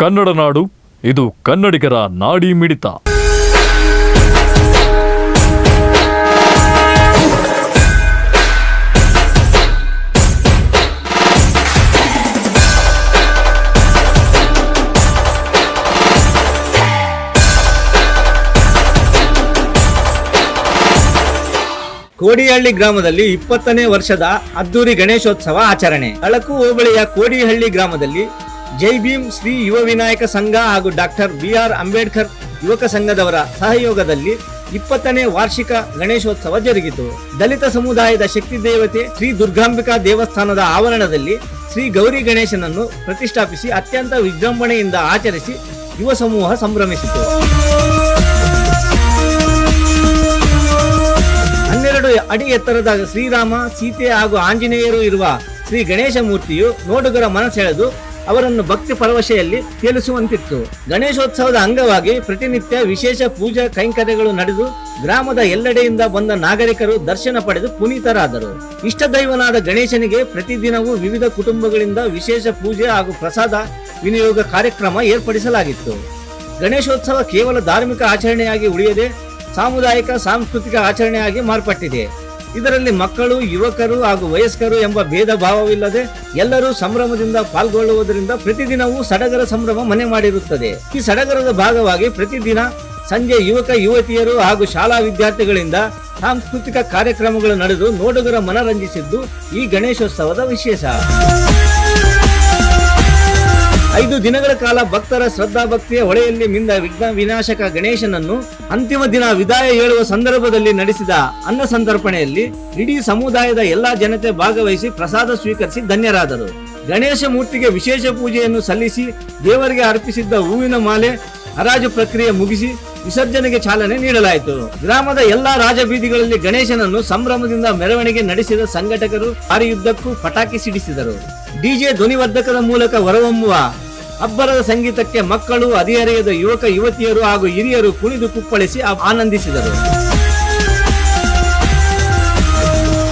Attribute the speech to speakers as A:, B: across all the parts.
A: ಕನ್ನಡ ನಾಡು, ಇದು ಕನ್ನಡಿಗರ ನಾಡಿ ಮಿಡಿತ.
B: ಕೋಡಿಹಳ್ಳಿ ಗ್ರಾಮದಲ್ಲಿ ಇಪ್ಪತ್ತನೇ ವರ್ಷದ ಅದ್ದೂರಿ ಗಣೇಶೋತ್ಸವ ಆಚರಣೆ. ಅಳಕು ಹೋಬಳಿಯ ಕೋಡಿಹಳ್ಳಿ ಗ್ರಾಮದಲ್ಲಿ ಜೈ ಭೀಮ್ ಶ್ರೀ ಯುವ ವಿನಾಯಕ ಸಂಘ ಹಾಗೂ ಡಾಕ್ಟರ್ ಬಿ ಆರ್ ಅಂಬೇಡ್ಕರ್ ಯುವಕ ಸಂಘದವರ ಸಹಯೋಗದಲ್ಲಿ ಇಪ್ಪತ್ತನೇ ವಾರ್ಷಿಕ ಗಣೇಶೋತ್ಸವ ಜರುಗಿತು. ದಲಿತ ಸಮುದಾಯದ ಶಕ್ತಿ ದೇವತೆ ಶ್ರೀ ದುರ್ಗಾಂಬಿಕಾ ದೇವಸ್ಥಾನದ ಆವರಣದಲ್ಲಿ ಶ್ರೀ ಗೌರಿ ಗಣೇಶನನ್ನು ಪ್ರತಿಷ್ಠಾಪಿಸಿ ಅತ್ಯಂತ ವಿಜೃಂಭಣೆಯಿಂದ ಆಚರಿಸಿ ಯುವ ಸಮೂಹ ಸಂಭ್ರಮಿಸಿತು. ಹನ್ನೆರಡು ಅಡಿ ಎತ್ತರದ ಶ್ರೀರಾಮ, ಸೀತೆ ಹಾಗೂ ಆಂಜನೇಯರು ಇರುವ ಶ್ರೀ ಗಣೇಶ ಮೂರ್ತಿಯು ನೋಡುಗರ ಮನಸೆಳೆದು ಅವರನ್ನು ಭಕ್ತಿ ಪರವಶೆಯಲ್ಲಿ ತೇಲಿಸುವಂತಿತ್ತು ಗಣೇಶೋತ್ಸವದ ಅಂಗವಾಗಿ ಪ್ರತಿನಿತ್ಯ ವಿಶೇಷ ಪೂಜಾ ಕೈಂಕರ್ಯಗಳು ನಡೆದು ಗ್ರಾಮದ ಎಲ್ಲೆಡೆಯಿಂದ ಬಂದ ನಾಗರಿಕರು ದರ್ಶನ ಪಡೆದು ಪುನೀತರಾದರು. ಇಷ್ಟ ದೈವನಾದ ಗಣೇಶನಿಗೆ ಪ್ರತಿದಿನವೂ ವಿವಿಧ ಕುಟುಂಬಗಳಿಂದ ವಿಶೇಷ ಪೂಜೆ ಹಾಗೂ ಪ್ರಸಾದ ವಿನಿಯೋಗ ಕಾರ್ಯಕ್ರಮ ಏರ್ಪಡಿಸಲಾಗಿತ್ತು. ಗಣೇಶೋತ್ಸವ ಕೇವಲ ಧಾರ್ಮಿಕ ಆಚರಣೆಯಾಗಿ ಉಳಿಯದೆ ಸಾಮುದಾಯಿಕ, ಸಾಂಸ್ಕೃತಿಕ ಆಚರಣೆಯಾಗಿ ಮಾರ್ಪಟ್ಟಿದೆ. ಇದರಲ್ಲಿ ಮಕ್ಕಳು, ಯುವಕರು ಹಾಗೂ ವಯಸ್ಕರು ಎಂಬ ಭೇದ ಭಾವವಿಲ್ಲದೆ ಎಲ್ಲರೂ ಸಂಭ್ರಮದಿಂದ ಪಾಲ್ಗೊಳ್ಳುವುದರಿಂದ ಪ್ರತಿದಿನವೂ ಸಡಗರ ಸಂಭ್ರಮ ಮನೆ ಮಾಡಿರುತ್ತದೆ. ಈ ಸಡಗರದ ಭಾಗವಾಗಿ ಪ್ರತಿದಿನ ಸಂಜೆ ಯುವಕ, ಯುವತಿಯರು ಹಾಗೂ ಶಾಲಾ ವಿದ್ಯಾರ್ಥಿಗಳಿಂದ ಸಾಂಸ್ಕೃತಿಕ ಕಾರ್ಯಕ್ರಮಗಳು ನಡೆದು ನೋಡುಗರ ಮನರಂಜಿಸಿದ್ದು ಈ ಗಣೇಶೋತ್ಸವದ ವಿಶೇಷ. ಐದು ದಿನಗಳ ಕಾಲ ಭಕ್ತರ ಶ್ರದ್ಧಾ ಭಕ್ತಿಯ ಹೊಳೆಯಲ್ಲಿ ಮಿಂದ ವಿಘ್ನ ವಿನಾಶಕ ಗಣೇಶನನ್ನು ಅಂತಿಮ ದಿನ ವಿದಾಯ ಹೇಳುವ ಸಂದರ್ಭದಲ್ಲಿ ನಡೆಸಿದ ಅನ್ನ ಸಂತರ್ಪಣೆಯಲ್ಲಿ ಇಡೀ ಸಮುದಾಯದ ಎಲ್ಲಾ ಜನತೆ ಭಾಗವಹಿಸಿ ಪ್ರಸಾದ ಸ್ವೀಕರಿಸಿ ಧನ್ಯರಾದರು. ಗಣೇಶ ಮೂರ್ತಿಗೆ ವಿಶೇಷ ಪೂಜೆಯನ್ನು ಸಲ್ಲಿಸಿ ದೇವರಿಗೆ ಅರ್ಪಿಸಿದ್ದ ಹೂವಿನ ಮಾಲೆ ಹರಾಜು ಪ್ರಕ್ರಿಯೆ ಮುಗಿಸಿ ವಿಸರ್ಜನೆಗೆ ಚಾಲನೆ ನೀಡಲಾಯಿತು. ಗ್ರಾಮದ ಎಲ್ಲಾ ರಾಜಬೀದಿಗಳಲ್ಲಿ ಗಣೇಶನನ್ನು ಸಂಭ್ರಮದಿಂದ ಮೆರವಣಿಗೆ ನಡೆಸಿದ ಸಂಘಟಕರು ಹಾರಿಯುದ್ದಕ್ಕೂ ಪಟಾಕಿ ಸಿಡಿಸಿದರು. ಡಿಜೆ ಧ್ವನಿವರ್ಧಕದ ಮೂಲಕ ಹೊರಹೊಮ್ಮುವ ಅಬ್ಬರದ ಸಂಗೀತಕ್ಕೆ ಮಕ್ಕಳು ಹದಿಹರೆಯದ ಯುವಕ, ಯುವತಿಯರು ಹಾಗೂ ಹಿರಿಯರು ಕುಣಿದು ಕುಪ್ಪಳಿಸಿ ಆನಂದಿಸಿದರು.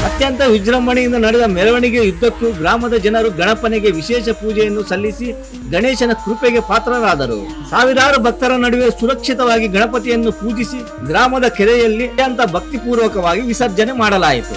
B: ಅತ್ಯಂತ ವಿಜೃಂಭಣೆಯಿಂದ ನಡೆದ ಮೆರವಣಿಗೆ ಯುದ್ಧಕ್ಕೂ ಗ್ರಾಮದ ಜನರು ಗಣಪನಿಗೆ ವಿಶೇಷ ಪೂಜೆಯನ್ನು ಸಲ್ಲಿಸಿ ಗಣೇಶನ ಕೃಪೆಗೆ ಪಾತ್ರರಾದರು. ಸಾವಿರಾರು ಭಕ್ತರ ನಡುವೆ ಸುರಕ್ಷಿತವಾಗಿ ಗಣಪತಿಯನ್ನು ಪೂಜಿಸಿ ಗ್ರಾಮದ ಕೆರೆಯಲ್ಲಿ ಅತ್ಯಂತ ಭಕ್ತಿಪೂರ್ವಕವಾಗಿ ವಿಸರ್ಜನೆ ಮಾಡಲಾಯಿತು.